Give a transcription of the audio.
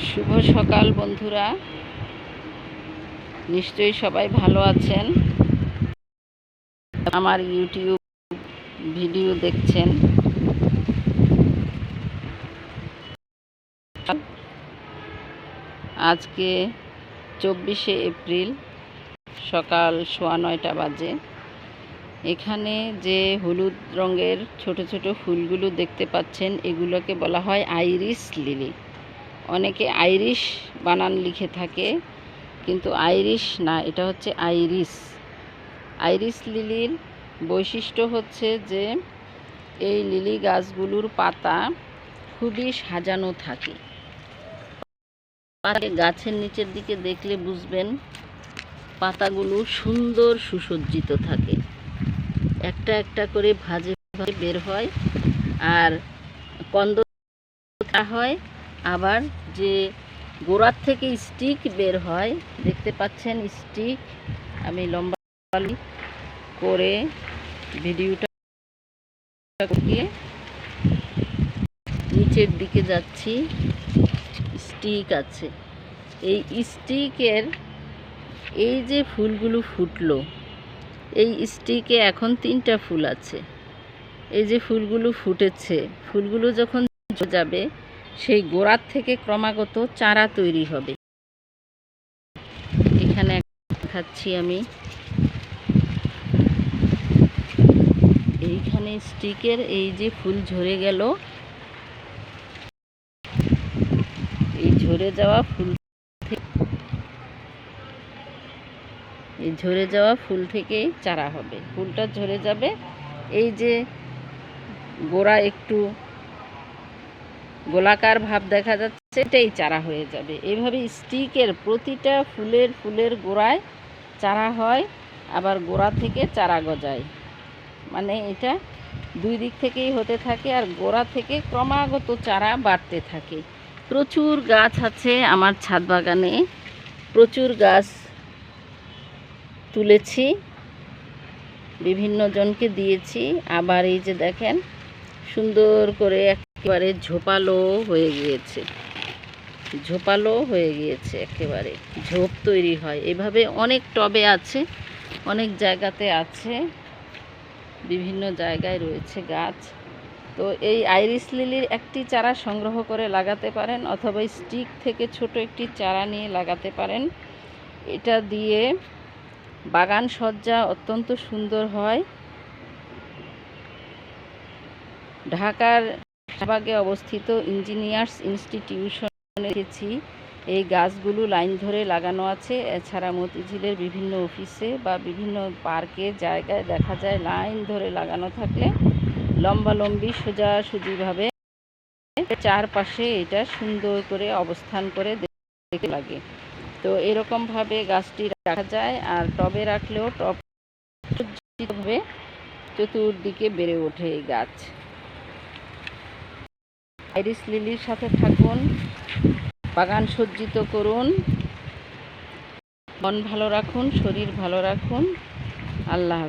শুভ সকাল, বন্ধুরা। নিশ্চয়ই সবাই ভালো আছেন। আমার ইউটিউব ভিডিও দেখছেন। আজকে চব্বিশে এপ্রিল, সকাল সোয়া নয়টা বাজে। এখানে যে হলুদ রঙের ছোট ছোট ফুলগুলো দেখতে পাচ্ছেন, এগুলোকে বলা হয় আইরিস লিলি। অনেকে আইরিশ বানান লিখে থাকে, কিন্তু আইরিশ না, এটা হচ্ছে আইরিস। আইরিস লিলির বৈশিষ্ট্য হচ্ছে যে, এই লিলি গাছগুলোর পাতা খুবই সাজানো থাকে। গাছের নিচের দিকে দেখলে বুঝবেন পাতাগুলো সুন্দর সুসজ্জিত থাকে। একটা একটা করে ভাজে ভাজে বের হয়, আর কন্দ হয় আবার যে গোড়ার থেকে স্টিক বের হয়, দেখতে পাচ্ছেন স্টিক, আমি লম্বা করে ভিডিওটা নিচের দিকে যাচ্ছি, স্টিক আছে। এই স্টিকের, এই যে ফুলগুলো ফুটলো, এই স্টিকে এখন তিনটা ফুল আছে। এই যে ফুলগুলো ফুটেছে, ফুলগুলো যখন যাবে সেই গোড়ার থেকে ক্রমাগত চারা তৈরি হবে। এখানে দেখাচ্ছি আমি। এইখানে স্টিকের এই যে ফুল ঝরে গেল, এই ঝরে যাওয়া ফুল এই ঝরে যাওয়া ফুল থেকেই চারা হবে। ফুলটা ঝরে যাবে। এই যে গোড়া একটু গোলাকার ভাব দেখা যাচ্ছে, সেটাই চারা হয়ে যাবে। এইভাবে স্টিকের প্রতিটা ফুলের ফুলের গোড়ায় চারা হয়, আবার গোড়া থেকে চারা গজায়। মানে এটা দুই দিক থেকেই হতে থাকে আর গোড়া থেকে ক্রমাগত চারা বাড়তে থাকে। প্রচুর গাছ আছে আমার ছাদ বাগানে। প্রচুর গাছ তুলেছি, বিভিন্ন জনকে দিয়েছি। আবার এই যে দেখেন, সুন্দর করে একেবারে ঝোপালো হয়ে গিয়েছে। ঝোপালো হয়ে গিয়েছে একেবারে। ঝোপ তৈরি হয়। এভাবে অনেক টবে আছে, অনেক জায়গাতে আছে, বিভিন্ন জায়গায় রয়েছে গাছ। তো এই আইরিস লিলির একটি চারা সংগ্রহ করে লাগাতে পারেন অথবা স্টিক থেকে ছোট একটি চারা নিয়ে লাগাতে পারেন। এটা দিয়ে বাগান সজ্জা অত্যন্ত সুন্দর হয়। ঢাকার শাহবাগে অবস্থিত ইঞ্জিনিয়ার্স ইনস্টিটিউশনে দেখেছি, এই গাছগুলো লাইন ধরে লাগানো আছে। এছাড়া মতিঝিলের বিভিন্ন অফিসে বা বিভিন্ন পার্কে জায়গায় দেখা যায় লাইন ধরে লাগানো থাকলে লম্বালম্বি, সোজাসুজিভাবে চারপাশে এটা সুন্দর করে অবস্থান করে দেখতে লাগে। তো এরকমভাবে গাছটি রাখা যায় আর টবে রাখলেও টব চতুর্দিকে বেড়ে ওঠে এই গাছ। আইরিস লিলির সাথে থাকুন। বাগান সজ্জিত করুন। মন ভালো রাখুন শরীর ভালো রাখুন। আল্লাহ